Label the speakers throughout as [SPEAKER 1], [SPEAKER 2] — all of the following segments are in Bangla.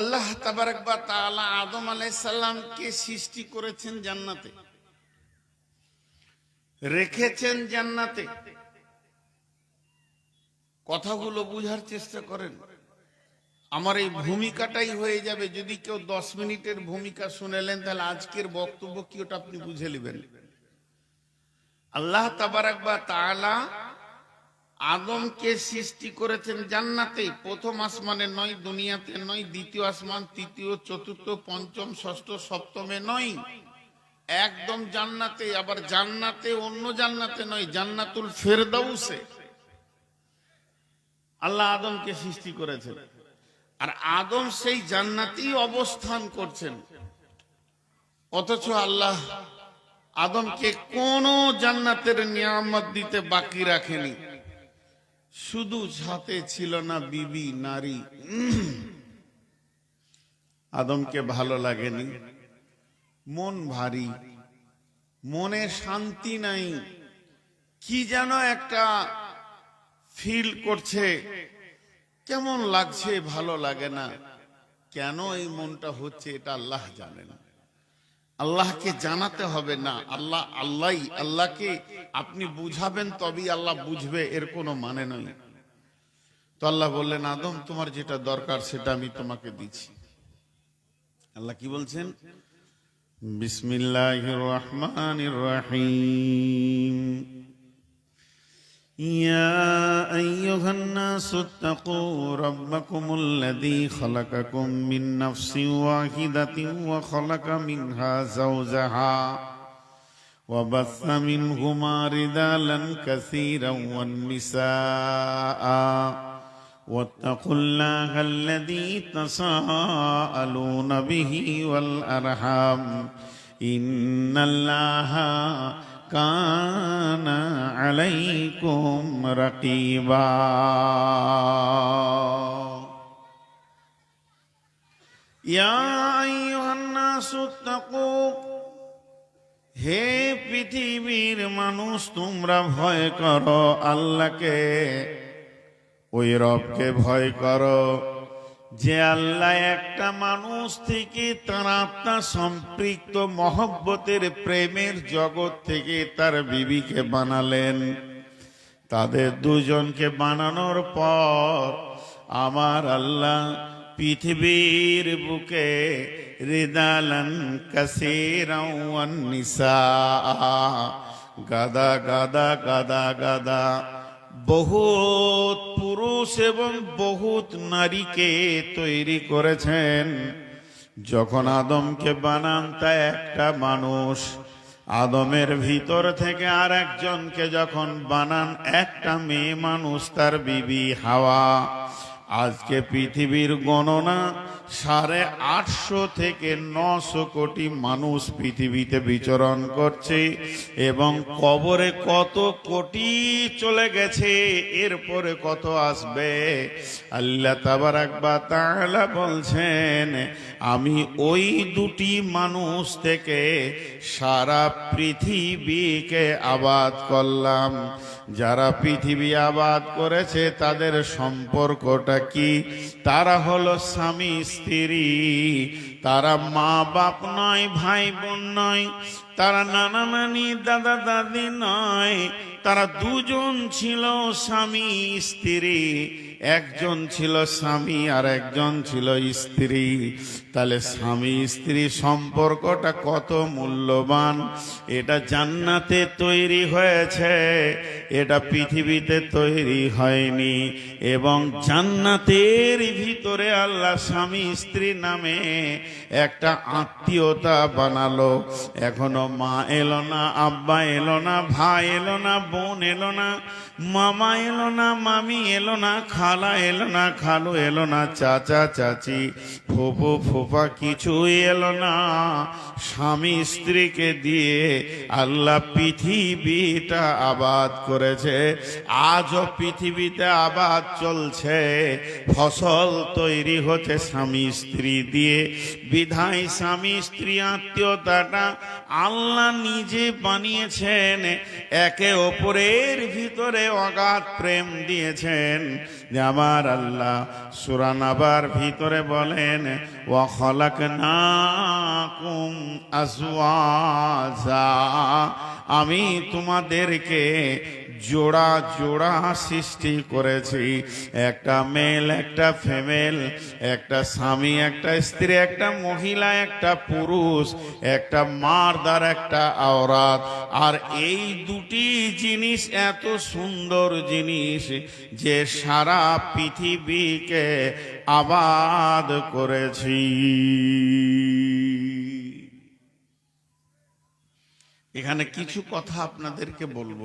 [SPEAKER 1] আল্লাহ তাবারক বা তাআলা আদম আলাইসাল্লামকে সৃষ্টি করেছেন জান্নাতে? রেখেছেন জান্নাতে? কথাগুলো বুঝার চেষ্টা করেন। আমার এই ভূমিকাটাই হয়ে যাবে যদি কেউ দশ মিনিটের ভূমিকা শুনেলেন, তাহলে আজকের বক্তব্য কি ওটা আপনি বুঝে নেবেন। আল্লাহ তাবারাক বা তাআলা আদমকে সৃষ্টি করেছেন জান্নাতে প্রথম আসমানে নয়, দুনিয়াতে নয়, দ্বিতীয় আসমান, তৃতীয়, চতুর্থ, পঞ্চম, ষষ্ঠ, সপ্তমে নয়। একদম জান্নাতে আবার জান্নাতে, অন্য জান্নাতে নয়, জান্নাতুল ফেরদাউসে। আল্লাহ আদমকে সৃষ্টি করেছেন। আর আদম সেই জান্নাতেই অবস্থান করছেন। অথচ আল্লাহ আদমকে কোন জান্নাতের নিয়ামত দিতে বাকি রাখেনি। শুধু সাথে ছিল না বিবি, নারী। আদমকে ভালো লাগেনি। মন ভারী। মনে শান্তি নাই। কি যেন একটা ফিল করছে। কেমন লাগছে, ভালো লাগে না। কেন এই মনটা হচ্ছে, এটা আল্লাহ জানেন। আল্লাহকে জানাতে হবে না। আল্লাহ আল্লাহ আল্লাহকে আপনি বুঝাবেন তবেই আল্লাহ বুঝবে, এর কোনো মানে নয়। তো আল্লাহ বললেন, আদম, তোমার যেটা দরকার সেটা আমি তোমাকে দিচ্ছি। আল্লাহ কি বলছেন? বিসমিল্লাহ রহমান রহিম। يا أيها الناس اتقوا ربكم الذي خلقكم من نفس واحدة وخلق منها زوجها وبث منهما رجالا كثيرا والنساء. واتقوا الله الذي تساءلون به والأرحام. إن الله كان عليكم رقيبا يا أيها الناس اتقوا হে পৃথিবীর মানুষ তোমরা ভয় করো আল্লাহকে ওই রবকে ভয় করো যে আল্লাহ একটা মানুষ থেকে তার আত্মা সম্পৃক্ত মহব্বতের প্রেমের জগৎ থেকে তার বিবিকে বানালেন। তাদের দুজনকে বানানোর পর আমার আল্লাহ পৃথিবীর বুকে রিদালান নিসা, গাদা গাদা গাদা গাদা বহুত পুরুষ এবং বহুত নারীকে তৈরি করেছেন। যখন আদমকে বানান, তা একটা মানুষ। আদমের ভিতর থেকে আর একজনকে যখন বানান, একটা মেয়ে মানুষ, তার বিবি হাওয়া। আজকে পৃথিবীর গণনা সাড়ে আটশো থেকে নশো কোটি মানুষ পৃথিবীতে বিচরণ করছে এবং কবরে কত কোটি চলে গেছে, এরপরে কত আসবে? আল্লাহ তাবারাক বা তাআলা বলছেন, আমি ওই দুটি মানুষ থেকে সারা পৃথিবীকে আবাদ করলাম। যারা পৃথিবী আবাদ করেছে, তাদের সম্পর্কটা কি? তারা হলো স্বামী স্ত্রী। তারা মা বাপ নয় ভাই বোন নয়, তারা নানা নানি, দাদা দাদি নয়, তারা দুজন ছিল স্বামী, স্ত্রী। একজন ছিল স্বামী আর একজন ছিল স্ত্রী। তাহলে স্বামী স্ত্রী সম্পর্কটা কত মূল্যবান? এটা জান্নাতে তৈরি হয়েছে, এটা পৃথিবীতে তৈরি হয়নি এবং জান্নাতের ভিতরে আল্লাহ স্বামী স্ত্রী নামে একটা আত্মীয়তা বানালো। এখনও মা এলো না, আব্বা এলো না, ভাই এলো না, বোন এলো না, মামা এলো না, মামি এলো না, খালা এলো না, খালু এলো না, চাচা, চাচি ফুপু ফুপা কিছুই এলো না। স্বামী স্ত্রীকে দিয়ে আল্লাহ পৃথিবীটা আবাদ করেছে। আজও পৃথিবীতে আবাদ চলছে। ফসল তৈরি হচ্ছে স্বামী স্ত্রী দিয়ে। বিধায় স্বামী স্ত্রী আত্মীয়তাটা আল্লাহ নিজে বানিয়েছেন। একে অপরের ভিতরে অগাধ প্রেম দিয়েছেন। যে আমার আল্লাহ সুরানাবার ভিতরে বলেন ও খলাক নাকুম আজওয়াজা। আমি তোমাদেরকে জোড়া জোড়া সৃষ্টি করেছি। একটা মেল একটা ফিমেল একটা স্বামী, একটা স্ত্রী, একটা মহিলা, একটা পুরুষ, একটা মারদার একটা আওরাত। আর এই দুটি জিনিস এত সুন্দর জিনিস যে সারা পৃথিবীকে আবাদ করেছি। এখানে কিছু কথা আপনাদেরকে বলব।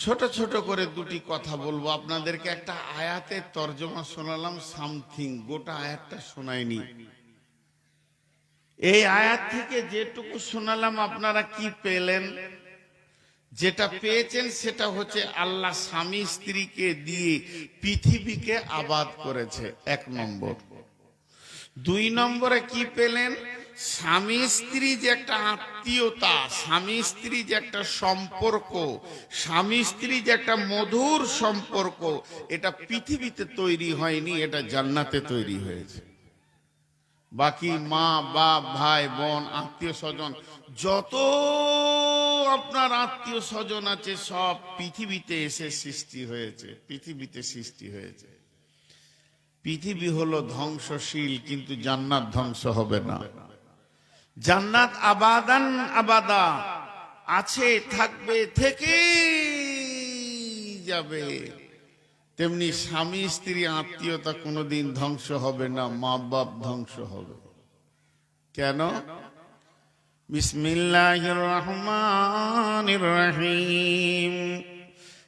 [SPEAKER 1] ছোট ছোট করে দুটি কথা বলব। আপনাদেরকে একটা আয়াতের তর্জমা শোনালাম, সামথিং। গোটা আয়াতটা শোনায়নি এই আয়াত থেকে যেটুকু শোনালাম, আপনারা কি পেলেন? যেটা পেয়েছেন সেটা হচ্ছে আল্লাহ স্বামী স্ত্রীকে দিয়ে পৃথিবীকে আবাদ করেছে। এক নম্বর। দুই নম্বরে কি পেলেন? স্বামী স্ত্রী যে একটা আত্মীয়তা, স্বামী স্ত্রী যে একটা সম্পর্ক, স্বামী স্ত্রী যে একটা মধুর সম্পর্ক, এটা পৃথিবীতে তৈরি হয়নি, এটা জান্নাতে তৈরি হয়েছে। বাকি মা, বাপ, ভাই, বোন, আত্মীয় স্বজন, যত আপনার আত্মীয় স্বজন আছে, সব পৃথিবীতে এসে সৃষ্টি হয়েছে, পৃথিবীতে সৃষ্টি হয়েছে। পৃথিবী হলো ধ্বংসশীল, কিন্তু জান্নাত ধ্বংস হবে না। জান্নাত আবাদান আবাদা। আছে, থাকবে থেকে যাবে। তেমনি স্বামী, স্ত্রী, আত্মীয়তা কোনোদিন ধ্বংস হবে না মা বাপ ধ্বংস হবে। কেন? বিসমিল্লাহির রহমানির রহিম।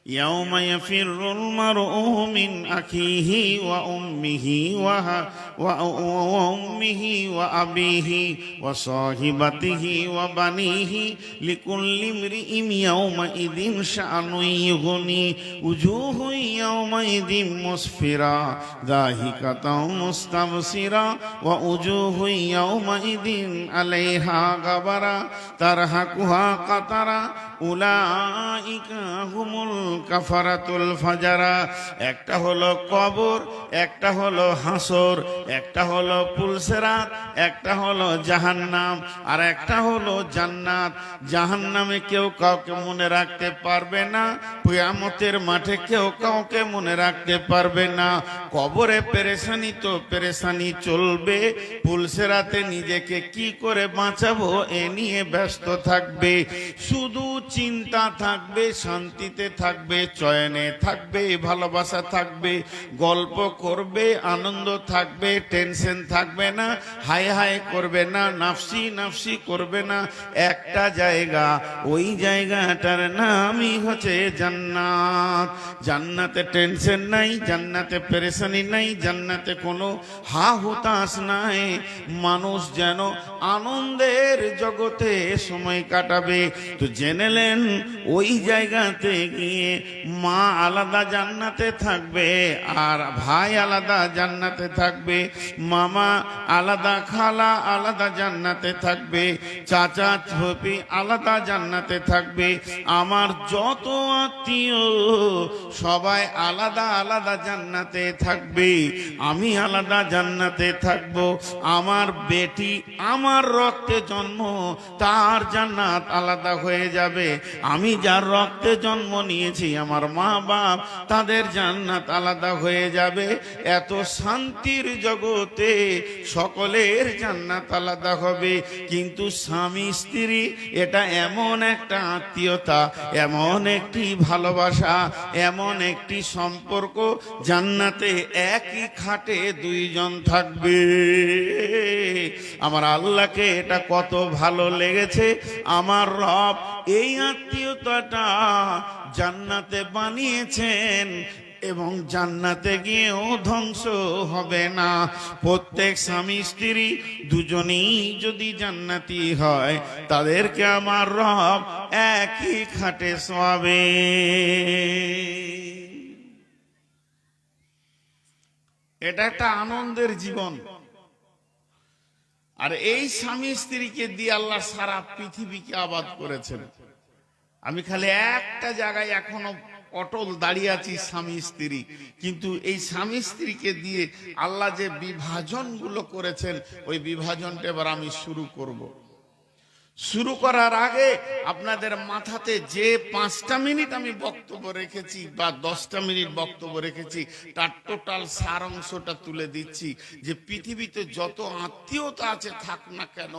[SPEAKER 1] يوم يفر المرء من أخيه وأمه وه- و- وأمه وأبيه وصاحبته وبنيه لكل امرئ يومئذ شأن يغني وجوه يومئذ مسفرة ضاحكة مستبصرة ووجوه يومئذ عليها غبرة ترهقها قطرة أولئك هم কাফারাতুল ফাজারা, একটা হলো কবর, একটা হলো হাসর, একটা হলো পুলসেরাত, একটা হলো জাহান্নাম, আর একটা হলো জান্নাত। জাহান্নামে কেউ কাউকে মনে রাখতে পারবে না, কিয়ামতের মাঠে কেউ কাউকে মনে রাখতে পারবে না। কবরে পেরেশানি তো পেরেশানি চলবে, পুলসেরাতে নিজেকে কি করে বাঁচাবো এ নিয়ে ব্যস্ত থাকবে। শুধু চিন্তা থাকবে, শান্তিতে থাকবে চয়নে থাকবে, ভালোবাসা থাকবে, গল্প করবে, আনন্দ থাকবে, টেনশন থাকবে না, হাই হাই করবে না, নাফসি নাফসি করবে না, একটা জায়গা, ওই জায়গাটার নামই হচ্ছে জান্নাত। জান্নাতে টেনশন নাই, জান্নাতে পেরেশানি নাই, জান্নাতে কোনো হা হুতাশ নাই। মানুষ যেন আনন্দের জগতে সময় কাটাবে। তো জেনেলেন ওই জায়গাতে গিয়ে মা আলাদা জান্নাতে থাকবে আর ভাই আলাদা জান্নাতে থাকবে, মামা আলাদা, খালা আলাদা জান্নাতে থাকবে, চাচা ছপি আলাদা জান্নাতে থাকবে। আমার যত আত্মীয় সবাই আলাদা আলাদা জান্নাতে থাকবে, আমি আলাদা জান্নাতে থাকব। আমার বেটি, আমার রক্তে জন্ম, তার জান্নাত আলাদা হয়ে যাবে। আমি যার রক্তে জন্ম নিয়েছি আমার মা বাপ, তাদের জান্নাত আলাদা হয়ে যাবে। এত শান্তির জগতে সকলের জান্নাত আলাদা হবে। কিন্তু স্বামী, স্ত্রী, এটা এমন একটা আত্মীয়তা, এমন একটি ভালোবাসা, এমন একটি সম্পর্ক, জান্নাতে একই খাটে দুইজন থাকবে। আমার আল্লাহকে এটা কত ভালো লেগেছে। আমার রব এই আত্মীয়তাটা জান্নাতে বানিয়েছেন এবং জান্নাতে গিয়েও ধ্বংস হবে না। প্রত্যেক স্বামী স্ত্রী দুজনেই যদি জান্নাতি হয়, তাদেরকে আমার রব একই খাটে শোয়াবে এটা একটা আনন্দের জীবন। আর এই স্বামী স্ত্রীকে দিয়ে আল্লাহ সারা পৃথিবীকে আবাদ করেছেন আমি খালি একটা জায়গায় এখনও অটল দাঁড়িয়ে আছি স্বামী স্ত্রী কিন্তু এই স্বামী স্ত্রীকে দিয়ে আল্লাহ যে বিভাজনগুলো করেছেন, ওই বিভাজনটা এবার আমি শুরু করব। শুরু করার আগে আপনাদের মাথাতে যে পাঁচটা মিনিট আমি বক্তব্য রেখেছি বা দশটা মিনিট বক্তব্য রেখেছি, তার টোটাল সার অংশটা তুলে দিচ্ছি যে পৃথিবীতে যত আত্মীয়তা আছে থাক না কেন,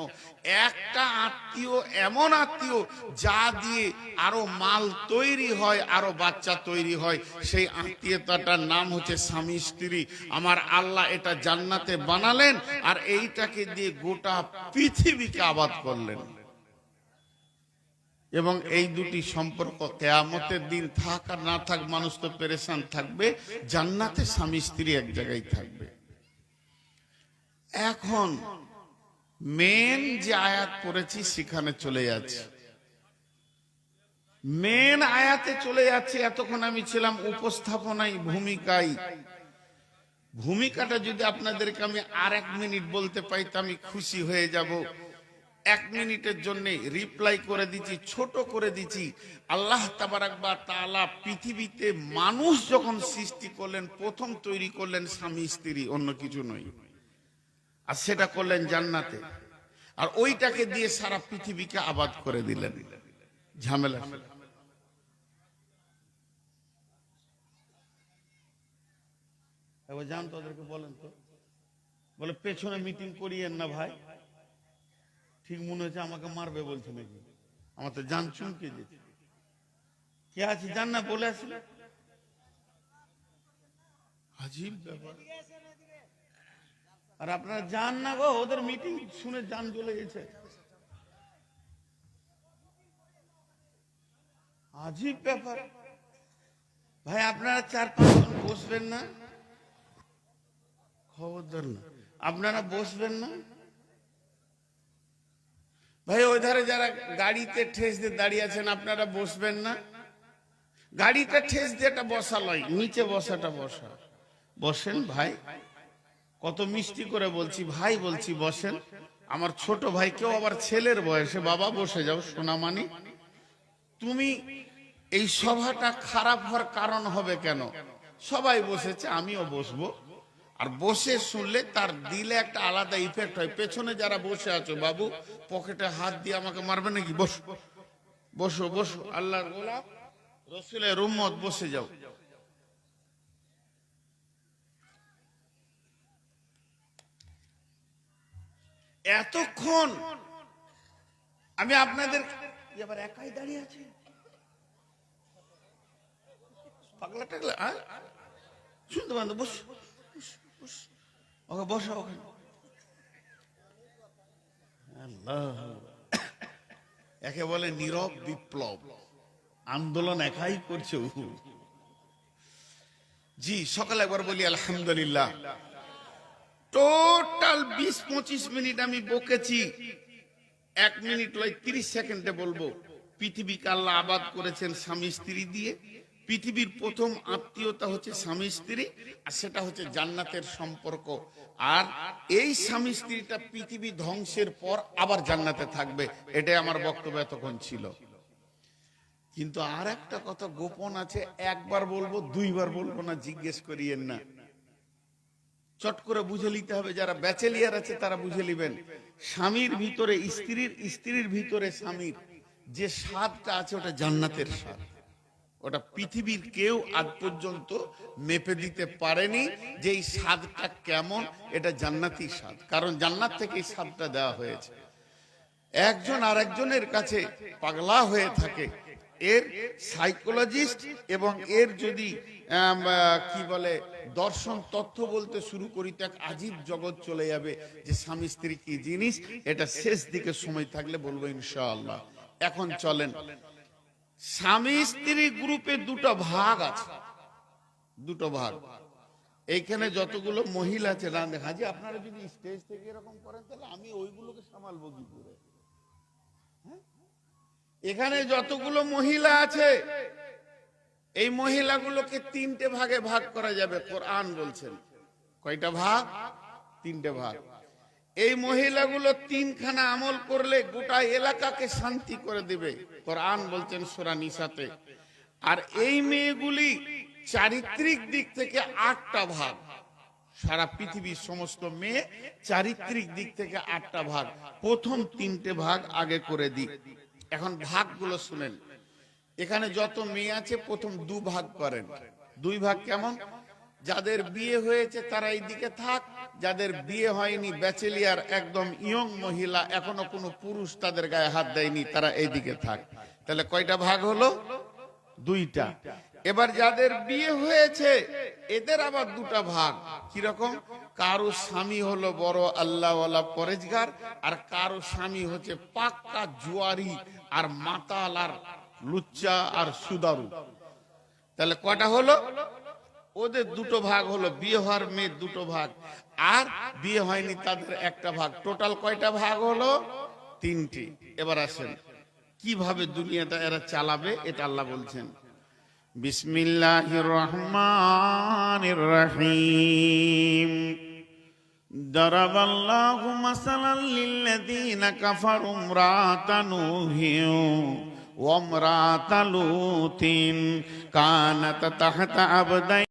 [SPEAKER 1] একটা আত্মীয় এমন আত্মীয় যা দিয়ে আরও মাল তৈরি হয়, আরও বাচ্চা তৈরি হয়, সেই আত্মীয়তাটার নাম হচ্ছে স্বামী স্ত্রী। আমার আল্লাহ এটা জান্নাতে বানালেন আর এইটাকে দিয়ে গোটা পৃথিবীকে আবাদ করলেন। এবং এই দুটি সম্পর্ক কেয়ামতের দিন থাক আর না থাক, মানুষ তো পেরেশান থাকবে, জান্নাতে স্বামী স্ত্রী এক জায়গায় থাকবে। এখন মেন যে আয়াত পড়েছি সেখানে চলে যাচ্ছে। মেন আয়াতে চলে যাচ্ছে, এতক্ষণ আমি ছিলাম উপস্থাপনায়, ভূমিকায়। ভূমিকাটা যদি আপনাদেরকে আমি আর এক মিনিট বলতে পাই তো আমি খুশি হয়ে যাব। এক মিনিটের জন্য রিপ্লাই করে দিচ্ছি, ছোট করে দিচ্ছি। আল্লাহ তাবারাকবা তাআলা পৃথিবীতে মানুষ যখন সৃষ্টি করলেন, প্রথম তৈরি করলেন স্বামী, স্ত্রী, অন্য কিছু নয়। আর সেটা করলেন জান্নাতে। আর ওইটাকে দিয়ে সারা পৃথিবীকে আবাদ করে দিলেন। ঝামেলা। তো ওদেরকে বলেন তো। বলে, পেছনে মিটিং করিয়েন না ভাই। ঠিক মনে হচ্ছে আমাকে মারবে বলছে নাকি? আমার তো জান চুমকে যেতে কে আছে জান না বলে আসলে? আর আপনারা যান না গো, ওদের মিটিং শুনে যান চলে গেছে। আজীব ব্যাপার। ভাই, আপনারা চার পাঁচজন বসবেন না? খবরদার না। আপনারা বসবেন না? ভাই, ওই ধারে যারা গাড়িতে ঠেস দিয়ে দাঁড়িয়ে আছেন, আপনারা বসবেন না। গাড়িটা ঠেস দিয়ে এটা বসা লয়, নিচে বসাটা বসা। বসেন ভাই, কত মিষ্টি করে বলছি, ভাই বলছি, বসেন। আমার ছোট ভাই, কেউ আবার ছেলের বয়সে, বাবা বসে যাও সোনামানি তুমি এই সভাটা খারাপ হওয়ার কারণ হবে কেন? সবাই বসেছে, আমিও বসবো। আর বসে শুনলে তার দিলে একটা আলাদা ইফেক্ট হয়। পেছনে যারা বসে আছো, বাবু, পকেটে হাত দিয়ে আমাকে মারবে নাকি? বসো। বসো বসো। আল্লাহর গোলাপ রসুলের রুম্মত বসে যাও। এতক্ষণ আমি আপনাদের কি আবার একাই দাঁড়িয়ে আছে? পাগলা টাগলা শুনতে পান বস। ওকে ওখানে একে বলে নীরব বিপ্লব। আন্দোলন একাই করছে জি, সকালে একবার বলি আলহামদুলিল্লাহ। টোটাল বিশ পঁচিশ মিনিট আমি বকেছি। এক মিনিট লয় তিরিশ সেকেন্ডে বলব। পৃথিবীকে আল্লাহ আবাদ করেছেন স্বামী স্ত্রী দিয়ে। পৃথিবীর প্রথম আত্মীয়তা হচ্ছে স্বামী স্ত্রী, আর সেটা হচ্ছে জান্নাতের সম্পর্ক। আর এই স্বামী স্ত্রীটা পৃথিবী ধ্বংসের পর আবার জান্নাতে থাকবে, এটাই আমার বক্তব্য এতক্ষণ ছিল। কিন্তু আর একটা কথা গোপন আছে, একবার বলব, দুইবার বলব না, জিজ্ঞেস করিয়েন না। চট করে বুঝে নিতে হবে, যারা ব্যাচেলিয়ার আছে তারা বুঝে নিবেন। স্বামীর ভিতরে, স্ত্রীর স্ত্রীর ভিতরে স্বামীর যে স্বাদটা আছে, ওটা জান্নাতের স্বাদ। ওটা পৃথিবীর কেউ আজ পর্যন্ত মেপে দিতে পারেনি যে এই স্বাদটা কেমন, এটা জান্নাতি স্বাদ। কারণ জান্নাত থেকে এই স্বাদটা দেওয়া হয়েছে। একজন আরেকজনের কাছে পাগলা হয়ে থাকে। এর সাইকোলজিস্ট এবং এর যদি কি বলে, দর্শন তথ্য বলতে শুরু করি, তো এক আজীব জগৎ চলে যাবে যে স্বামী স্ত্রী কি জিনিস, এটা শেষ দিকে সময় থাকলে বলব ইনশাআল্লাহ। এখন চলেন। স্বামী স্ত্রী গ্রুপে দুটো ভাগ আছে। দুটো ভাগ। এইখানে যতগুলো মহিলা আছে রান্ধে হাজি, আপনারা যদি স্টেজ থেকে এরকম করেন, তাহলে আমি ওইগুলোকে সামালবো কি করে? এখানে যতগুলো মহিলা আছে, এই মহিলাগুলোকে তিনটে ভাগে ভাগ করা যাবে। কোরআন বলছেন। কয়টা ভাগ? তিনটে ভাগ। এই মহিলাগুলো তিনখানা আমল করলে গোটা এলাকাকে শান্তি করে দিবে। কোরআন বলছেন সোরা নিসাতে। আর এই মেয়েগুলি চারিত্রিক দিক থেকে আটটা ভাগ। সারা পৃথিবীর সমস্ত মেয়ে চারিত্রিক দিক থেকে আটটা ভাগ। প্রথম তিনটে ভাগ আগে করে দিই। এখন ভাগগুলো শুনেন। এখানে যত মেয়ে আছে প্রথম দু ভাগ করেন। দুই ভাগ কেমন? যাদের বিয়ে হয়েছে তারা এই দিকে থাক, যাদের বিয়ে হয়নি ব্যাচেলিয়ার একদম ইয়ং মহিলা, এখনও কোনো পুরুষ তাদের গায়ে হাত দেয়নি, তারা এই দিকে থাক। তাহলে কয়টা ভাগ হলো? দুইটা। এবার যাদের বিয়ে হয়েছে, এদের আবার দুটা ভাগ। কীরকম? কারও স্বামী হলো বড় আল্লাহওয়ালা পরেজগার, আর কারও স্বামী হচ্ছে পাক্কা জুয়ারি আর মাতাল আর লুচ্চা আর সুদারু। তাহলে কটা হলো? ওদের দুটো ভাগ হলো বিয়ে হওয়ার মেয়ের দুটো ভাগ আর বিয়ে হয়নি তাদের একটা ভাগ টোটাল কয়টা ভাগ হলো তিনটি এবার আসেন কিভাবে দুনিয়াটা এরা চালাবে এটা আল্লাহ বলছেন বিসমিল্লাহির রহমানির রহিম ضرب الله مثلا للذين كفروا امرأة نوح وامرأة لوط كانت تحت عبدين